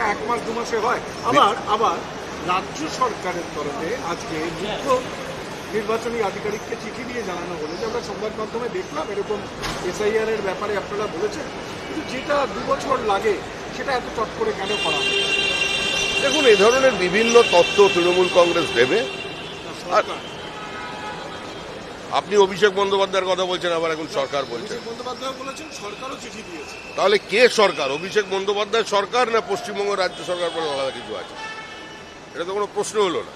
সেটা এক মাস দু মাসে হয়। আবার আবার রাজ্য সরকারের তরফে আজকে মুখ্য নির্বাচনী আধিকারিককে চিঠি দিয়ে জানানো হলো যে আমরা সংবাদ মাধ্যমে দেখলাম এরকম এসআইআর এর ব্যাপারে আপনারা বলেছেন কিন্তু যেটা দু বছর লাগে সেটা এত চট করে কেন করা দেখুন এই ধরনের বিভিন্ন তথ্য তৃণমূল কংগ্রেস দেবে। সরকার। আপনি অভিষেক বন্দ্যোপাধ্যায়ের কথা বলছেন আবার এখন সরকার দিয়েছে। তাহলে কে সরকার? অভিষেক বন্দ্যোপাধ্যায় সরকার না পশ্চিমবঙ্গ রাজ্য সরকার বলে আলাদা কিছু আছে? এটা তো কোনো প্রশ্ন হলো না।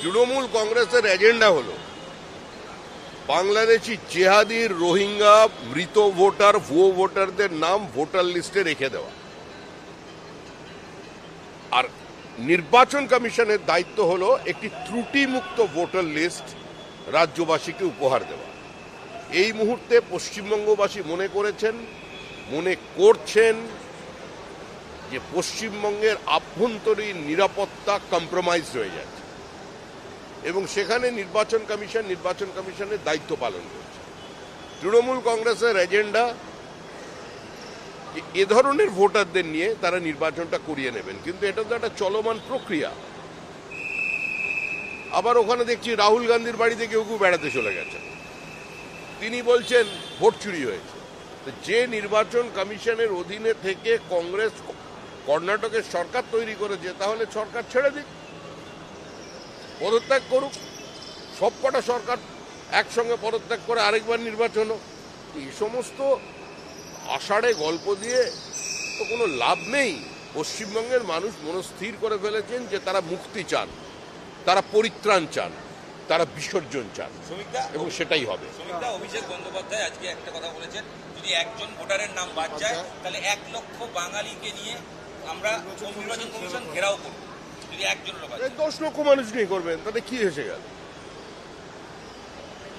তৃণমূল কংগ্রেসের এজেন্ডা হলো বাংলাদেশি জেহাদির রোহিঙ্গা মৃত ভোটার ভুয়ো ভোটারদের নাম ভোটার লিস্টে রেখে দেওয়া। আর নির্বাচন কমিশনের দায়িত্ব হলো একটি ত্রুটিমুক্ত ভোটার লিস্ট রাজ্যবাসীকে উপহার দেওয়া। এই মুহূর্তে পশ্চিমবঙ্গবাসী মনে করেছেন, মনে করছেন যে পশ্চিমবঙ্গের আভ্যন্তরীণ নিরাপত্তা কম্প্রোমাইজ হয়ে যাচ্ছে এবং সেখানে নির্বাচন কমিশন, নির্বাচন কমিশনের দায়িত্ব পালন করছে। তৃণমূল কংগ্রেসের এজেন্ডা এ ধরনের ভোটারদের নিয়ে তারা নির্বাচনটা করিয়ে নেবেন। কিন্তু এটা তো একটা চলমান প্রক্রিয়া। আবার ওখানে দেখছি রাহুল গান্ধীর বাড়িতে কেউ কেউ বেড়াতে চলে গেছে। তিনি বলছেন, ভোট চুরি হয়েছে। যে নির্বাচন কমিশনের অধীনে থেকে কংগ্রেস, কর্ণাটকের সরকার তৈরি করেছে, তাহলে সরকার ছেড়ে দিক। পদত্যাগ করুক। সবকটা সরকার একসঙ্গে পদত্যাগ করে আরেকবার নির্বাচন হোক। এই সমস্ত আষাঢ়ে গল্প দিয়ে তো কোনো লাভ নেই। পশ্চিমবঙ্গের মানুষ মনস্থির করে ফেলেছেন যে তারা মুক্তি চান। তারা পরিত্রাণ চান তারা বিসর্জন চান। এবং সেটাই হবে। অভিষেক বন্দ্যোপাধ্যায় আজকে একটা কথা বলেছেন যদি একজন ভোটারের নাম বাদ যায় তাহলে এক লক্ষ বাঙালিকে নিয়ে আমরা নির্বাচন কমিশন ঘেরাও করব। যদি একজনের বাদ দশ লক্ষ মানুষ নিয়ে করবেন তাতে কি এসে গেল?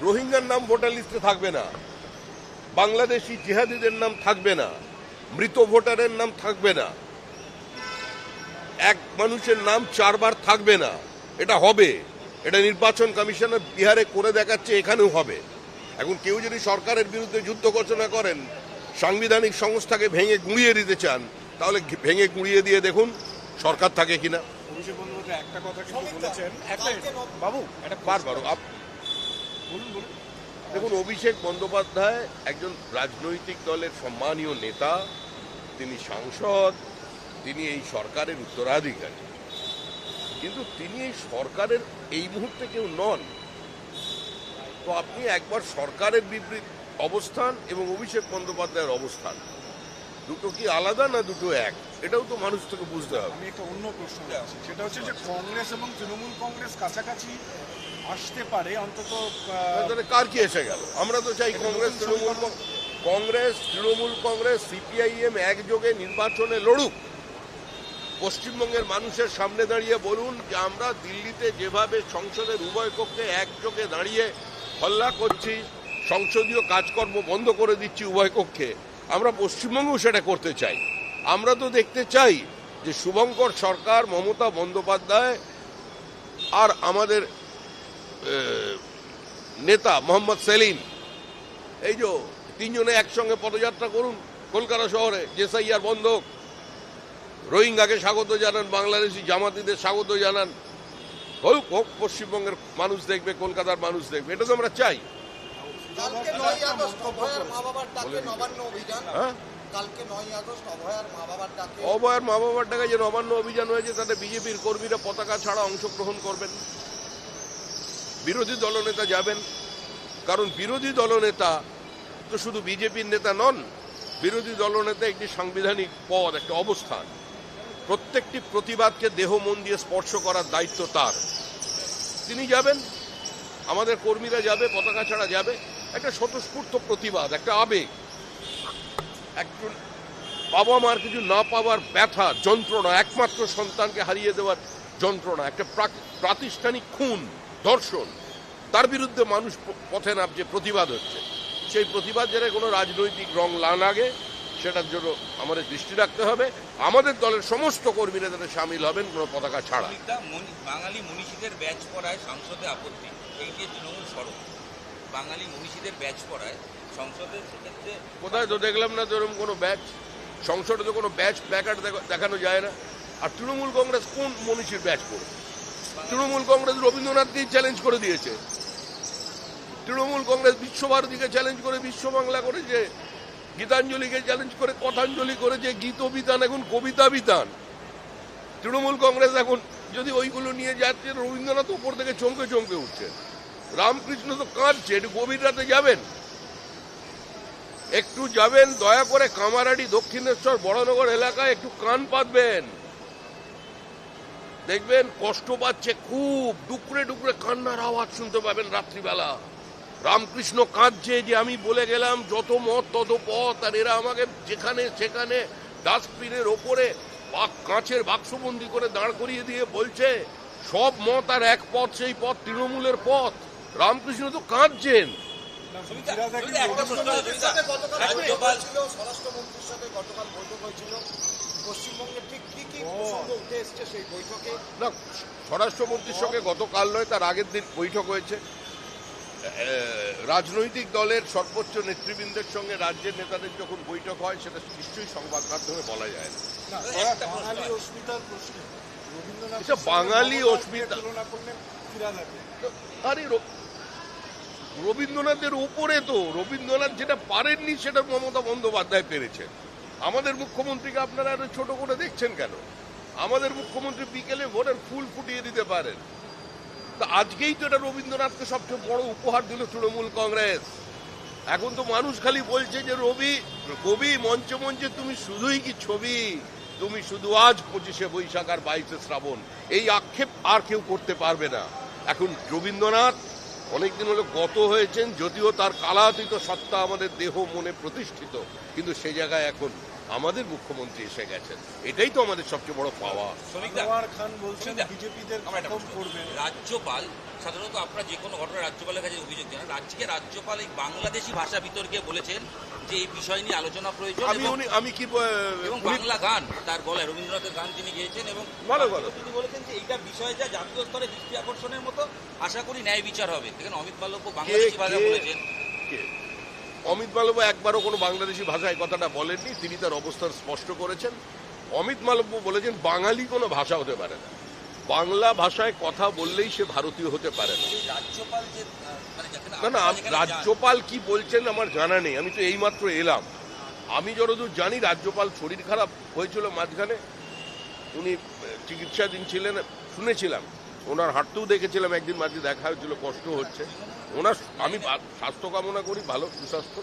রোহিঙ্গার নাম ভোটার লিস্টে থাকবে না বাংলাদেশি জিহাদিদের নাম থাকবে না মৃত ভোটারের নাম থাকবে না এক মানুষের নাম চারবার থাকবে না। এটা হবে। এটা নির্বাচন কমিশনার বিহারে করে দেখাচ্ছে এখানেও হবে। এখন কেউ যদি সরকারের বিরুদ্ধে যুদ্ধ ঘোষণা করেন সাংবিধানিক সংস্থাকে ভেঙে গুঁড়িয়ে দিতে চান তাহলে ভেঙে গুঁড়িয়ে দিয়ে দেখুন সরকার থাকে কিনা। একটা কথা বলেছেন। বাবু বারবার আপ- বলুন বলুন। দেখুন অভিষেক বন্দ্যোপাধ্যায় একজন রাজনৈতিক দলের সম্মানীয় নেতা তিনি সাংসদ তিনি এই সরকারের উত্তরাধিকারী। কিন্তু তিনি এই সরকারের এই মুহূর্তে কেউ নন। তো আপনি একবার সরকারের বিবৃত অবস্থান এবং অভিষেক বন্দ্যোপাধ্যায়ের অবস্থান দুটো কি আলাদা না দুটো এক? এটাও তো মানুষ থেকে বুঝতে হবে। আমি একটা অন্য প্রশ্ন সেটা হচ্ছে যে কংগ্রেস এবং তৃণমূল কংগ্রেস কাছাকাছি আসতে পারে অন্তত তাহলে কার কি এসে গেল? আমরা তো চাই কংগ্রেস। তৃণমূল কংগ্রেস তৃণমূল কংগ্রেস সিপিআইএম একযোগে নির্বাচনে লড়ুক। পশ্চিমবঙ্গের মানুষের সামনে দাঁড়িয়ে বলুন যে আমরা দিল্লিতে যেভাবে সংসদের উভয় কক্ষে একযোগে দাঁড়িয়ে হল্লা করছি, সংসদীয় কাজকর্ম বন্ধ করে দিচ্ছি উভয় কক্ষে, আমরা পশ্চিমবঙ্গেও সেটা করতে চাই আমরা তো দেখতে চাই যে শুভঙ্কর সরকার, মমতা বন্দ্যোপাধ্যায় আর আমাদের নেতা মোহাম্মদ সেলিম, এই যে তিনজনে একসঙ্গে পদযাত্রা করুন, কলকাতা শহরে জেসাইয়ার বন্ধ। রোহিঙ্গাকে স্বাগত জানান বাংলাদেশি জামাতিদের স্বাগত জানান। হোক হোক পশ্চিমবঙ্গের মানুষ দেখবে কলকাতার মানুষ দেখবে এটা তো আমরা চাই। অভয়ার মা বাবার ডাকে অভিযান। হ্যাঁ? যে নবান্ন অভিযান হয়েছে তাতে বিজেপির কর্মীরা পতাকা ছাড়া অংশগ্রহণ করবেন। বিরোধী দলনেতা যাবেন। কারণ বিরোধী দলনেতা তো শুধু বিজেপির নেতা নন বিরোধী দলনেতা একটি সাংবিধানিক পদ একটা অবস্থান। প্রত্যেকটি প্রতিবাদকে দেহ, মন দিয়ে স্পর্শ করার দায়িত্ব তার। তিনি যাবেন, আমাদের কর্মীরা যাবে, পতাকা ছাড়া যাবে। একটা স্বতঃস্ফূর্ত প্রতিবাদ, একটা আবেগ। একজন বাবা মার কিছু না পাওয়ার ব্যথা, যন্ত্রণা, একমাত্র সন্তানকে হারিয়ে দেওয়ার যন্ত্রণা, একটা প্রাতিষ্ঠানিক খুন, ধর্ষণ। তার বিরুদ্ধে মানুষ পথে নামছে, প্রতিবাদ হচ্ছে। সেই প্রতিবাদ যেন কোনো রাজনৈতিক রং না লাগে সেটার জন্য আমাদের দৃষ্টি রাখতে হবে। আমাদের দলের সমস্ত কর্মীরা যাতে সামিল হবেন কোনো পতাকা ছাড়া। বাঙালি মনীষীদের ব্যাচ পড়ায় সংসদে আপত্তি। এই যে তৃণমূল সড়ক বাঙালি মনীষীদের ব্যাচ পড়ায় সংসদে সেক্ষেত্রে কোথায় তো দেখলাম না তো এরকম কোনো ব্যাচ? সংসদে তো কোনো ব্যাচ প্ল্যাকার্ড দেখানো যায় না। আর তৃণমূল কংগ্রেস কোন মনীষীর ব্যাচ করে তৃণমূল কংগ্রেস রবীন্দ্রনাথকেই চ্যালেঞ্জ করে দিয়েছে। তৃণমূল কংগ্রেস বিশ্বভারতীকে চ্যালেঞ্জ করে বিশ্ব বাংলা করেছে। গীতাঞ্জলিকে চ্যালেঞ্জ করে কথাঞ্জলি করেছে গীত বিতান এখন কবিতা বিতান তৃণমূল কংগ্রেস এখন যদি ওইগুলো নিয়ে যাচ্ছে, রবীন্দ্রনাথ উপর থেকে চমকে চমকে উঠছে। রামকৃষ্ণ তো কাঁদছে, একটু গভীর রাতে যাবেন? একটু যাবেন, দয়া করে কামারাডি, দক্ষিণেশ্বর, বড়নগর এলাকায় একটু কান পাতবেন। দেখবেন কষ্ট পাচ্ছে খুব, ডুকরে ডুকরে কান্নার আওয়াজ শুনতে পাবেন রাত্রিবেলা। রামকৃষ্ণ কাঁদছে যে আমি বলে গেলাম যত মত তত পথ আর এরা আমাকে যেখানে সেখানে ডাস্টবিনের ওপরে বাক- কাঁচের বাক্সবন্দি করে দাঁড় করিয়ে দিয়ে বলছে সব মত আর এক পথ সেই পথ তৃণমূলের পথ। রামকৃষ্ণ তো কাঁদছেন। স্বরাষ্ট্রমন্ত্রীর সাথে গতকাল বৈঠক হয়েছিল। পশ্চিমবঙ্গের ঠিক কি কি প্রসঙ্গ উঠে এসছে সেই বৈঠকে? না স্বরাষ্ট্রমন্ত্রীর সঙ্গে গতকাল নয় তার আগের দিন বৈঠক হয়েছে। রাজনৈতিক দলের সর্বোচ্চ নেতৃবৃন্দের সঙ্গে রাজ্যের নেতাদের যখন বৈঠক হয় সেটা নিশ্চয়ই সংবাদ মাধ্যমে বলা যায় না। বাঙালি আচ্ছা, বাঙালি অস্মিতা। আরে রবীন্দ্রনাথের উপরে তো রবীন্দ্রনাথ যেটা পারেননি সেটা মমতা বন্দ্যোপাধ্যায় পেরেছেন আমাদের মুখ্যমন্ত্রীকে আপনারা ছোট করে দেখছেন কেন? আমাদের মুখ্যমন্ত্রী বিকেলে ভোরের ফুল ফুটিয়ে দিতে পারেন। তা আজকেই তো এটা রবীন্দ্রনাথকে সবচেয়ে বড় উপহার দিল তৃণমূল কংগ্রেস। এখন তো মানুষ খালি বলছে যে, রবি, কবি, মঞ্চে মঞ্চে তুমি শুধুই কি ছবি? তুমি শুধু আজ পঁচিশে বৈশাখ আর বাইশে শ্রাবণ। এই আক্ষেপ আর কেউ করতে পারবে না। এখন রবীন্দ্রনাথ অনেকদিন হলো গত হয়েছেন, যদিও তার কালাতীত সত্তা আমাদের দেহ মনে প্রতিষ্ঠিত, কিন্তু সে জায়গায় এখন আমাদের মুখ্যমন্ত্রী এসে গেছেন এটাই তো আমাদের সবচেয়ে বড় পাওয়া খান বলছেন বিজেপিদের। করবেন রাজ্যপাল সাধারণত আপনারা যে কোনো ঘটনা রাজ্যপালের কাছে অভিযোগ জানান আজকে রাজ্যপাল এই বাংলাদেশি ভাষা বিতর্কে বলেছেন যে এই বিষয় নিয়ে আলোচনা প্রয়োজন আমি উনি আমি কি এবং বাংলা গান তার গলায় রবীন্দ্রনাথের গান তিনি গেয়েছেন এবং ভালো, ভালো। তিনি বলেছেন যে এইটা বিষয় যা জাতীয় স্তরে দৃষ্টি আকর্ষণের মতো আশা করি ন্যায় বিচার হবে দেখেন অমিত মাল্লব্য বাংলাদেশি ভাষা বলেছেন কে? অমিত মালব্য একবারও কোনো বাংলাদেশি ভাষায় কথাটা বলেননি তিনি তার অবস্থান স্পষ্ট করেছেন। অমিত মালব্য বলেছেন বাঙালি কোনো ভাষা হতে পারে না। বাংলা ভাষায় কথা বললেই সে ভারতীয় হতে পারে না। মানে না রাজ্যপাল কি বলছেন আমার জানা নেই আমি তো এইমাত্র এলাম। আমি যতদূর জানি রাজ্যপাল শরীর খারাপ হয়েছিল মাঝখানে। উনি চিকিৎসাধীন ছিলেন শুনেছিলাম। ওনার হাঁটতেও দেখেছিলাম একদিন মাঝে দেখা হয়েছিল কষ্ট হচ্ছে। ওনার আমি স্বাস্থ্য কামনা করি ভালো সুস্বাস্থ্য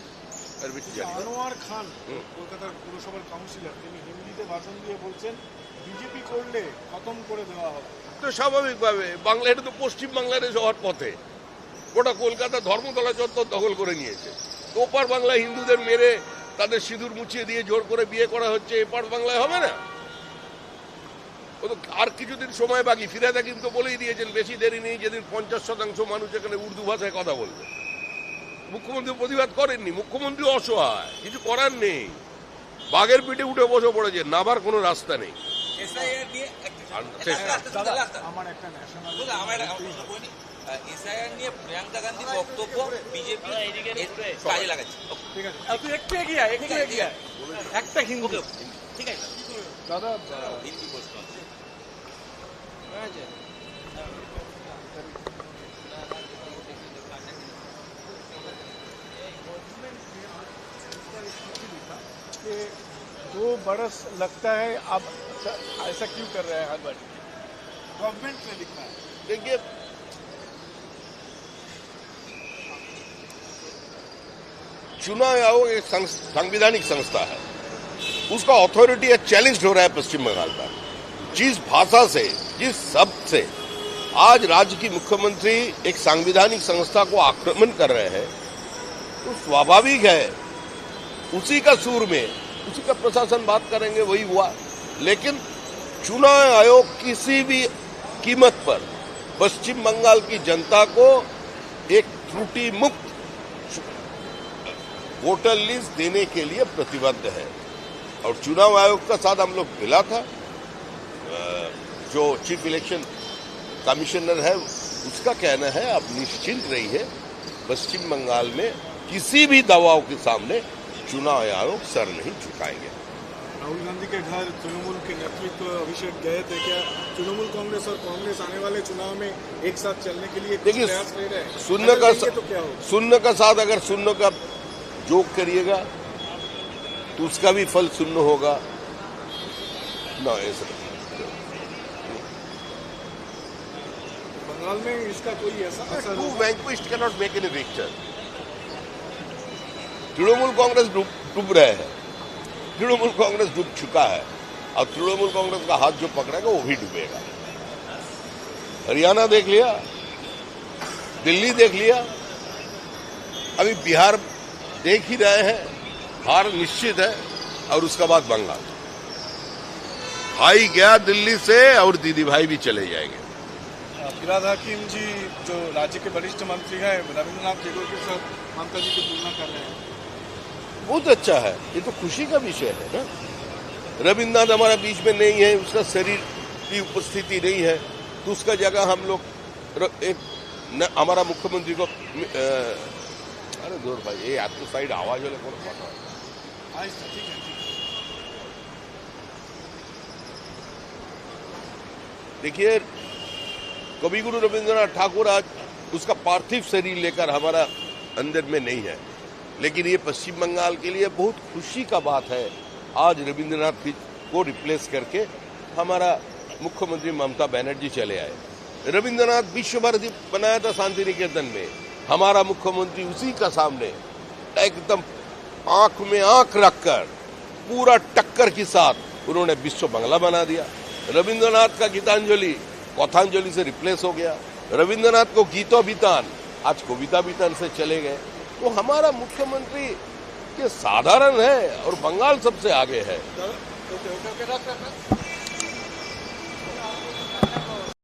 আর বেশি জানি আনোয়ার খান কলকাতার পুরসভার কাউন্সিলর তিনি হিন্দিতে ভাষণ দিয়ে বলছেন বিজেপি করলে খতম করে দেওয়া হবে। তো স্বাভাবিকভাবে বাংলা এটা তো পশ্চিম বাংলাদেশ হওয়ার পথে। গোটা কলকাতা ধর্মতলা চত্বর দখল করে নিয়েছে। ওপার বাংলায় হিন্দুদের মেরে তাদের সিঁদুর মুছিয়ে দিয়ে জোর করে বিয়ে করা হচ্ছে এপার বাংলায় হবে না? ও তো আর কিছুদিন সময় বাকি। ফিরাদা কিন্তু বলেই দিয়েছেন বেশি দেরি নেই যেদিন পঞ্চাশ শতাংশ মানুষ এখানে উর্দু ভাষায় কথা বলবে। মুখ্যমন্ত্রী প্রতিবাদ করেননি মুখ্যমন্ত্রী অসহায় কিছু করার নেই। বাঘের পিঠে উঠে বসে পড়েছে নাবার কোনো রাস্তা নেই। নিয়ে একটা- প্রিয়াঙ্কা বক্তব্য বিজেপি কাজে লাগাচ্ছে। এগিয়ে এগিয়ে হিন্দু। ঠিক আছে। দাদা হিন্দি প্রশ্ন আছে। दो बरस लगता है, अब ऐसा क्यों कर रहे हैं हर बार? गवर्नमेंट ने लिखा है। देखिए चुनाव आयोग एक संवैधानिक संस्था है। उसका अथॉरिटी चैलेंज हो रहा है पश्चिम बंगाल का जिस भाषा से जिस शब्द से आज राज्य की मुख्यमंत्री एक सांविधानिक संस्था को आक्रमण कर रहे हैं तो स्वाभाविक है। उसी का सूर में, उसी का प्रशासन बात करेंगे, वही हुआ। लेकिन चुनाव आयोग किसी भी कीमत पर पश्चिम बंगाल की जनता को एक त्रुटि मुक्त वोटर लिस्ट देने के लिए प्रतिबद्ध है। और चुनाव आयोग का साथ हम लोग मिला था। जो चीफ इलेक्शन कमिश्नर है उसका कहना है आप निश्चिंत रहिए पश्चिम बंगाल में किसी भी दबाव के सामने चुनाव आयोग सर नहीं झुकाएँगे। राहुल गांधी के घर तृणमूल के नेतृत्व अभिषेक गए थे क्या तृणमूल कांग्रेस और कांग्रेस आने वाले चुनाव में एक साथ चलने के लिए देखिए, प्रयास ले रहे हैं? सुनने का तो क्या शून्य का साथ अगर शून्य का जोक करिएगा तो उसका भी फल शून्य होगा। ना ऐसा बंगाल में इसका कोई ऐसा असर too? Vanquished cannot make any Trinamool Congress डूब डूब रहे हैं। तृणमूल कांग्रेस डूब चुका है। और तृणमूल कांग्रेस का हाथ जो पकड़ेगा वो भी डूबेगा। हरियाणा देख लिया दिल्ली देख लिया। अभी बिहार देख ही रहे हैं हार निश्चित है और उसका बाद बंगाल। भाई गया दिल्ली से और दीदी भाई भी चले जाएँगे। फिराद हकीम जी जो राज्य के वरिष्ठ मंत्री हैं रविंद्रनाथ टैगोर के साथ ममता जी की तुलना कर रहे हैं। बहुत अच्छा है। ये तो खुशी का विषय है ना? रविन्द्रनाथ हमारा बीच में नहीं है उसका शरीर की उपस्थिति नहीं है तो उसका जगह हम लोग एक न, हमारा मुख्यमंत्री को अरे दूर भाई ये आपको साइड आवाज़ वाले कौन কথা हाँ? है ठीक है। देखिए कवि गुरु रविंद्रनाथ ठाकुर आज उसका पार्थिव शरीर लेकर हमारा अंदर में नहीं है। लेकिन ये पश्चिम बंगाल के लिए बहुत खुशी का बात है। आज रविंद्रनाथ को रिप्लेस करके हमारा मुख्यमंत्री ममता बनर्जी चले आए। रविंद्रनाथ विश्व भारती बनाया था शांति निकेतन में। हमारा मुख्यमंत्री उसी का सामने एकदम आँख में आँख रखकर, पूरा टक्कर के साथ उन्होंने विश्व बंगला बना दिया। रविंद्रनाथ का गीतांजलि कथांजलि से रिप्लेस हो गया रविंद्रनाथ को गीतो बीतान आज कविता बीतान से चले गए तो हमारा मुख्यमंत्री के साधारण है और बंगाल सबसे आगे है तो, तो, तो, तो, तो, तो, रख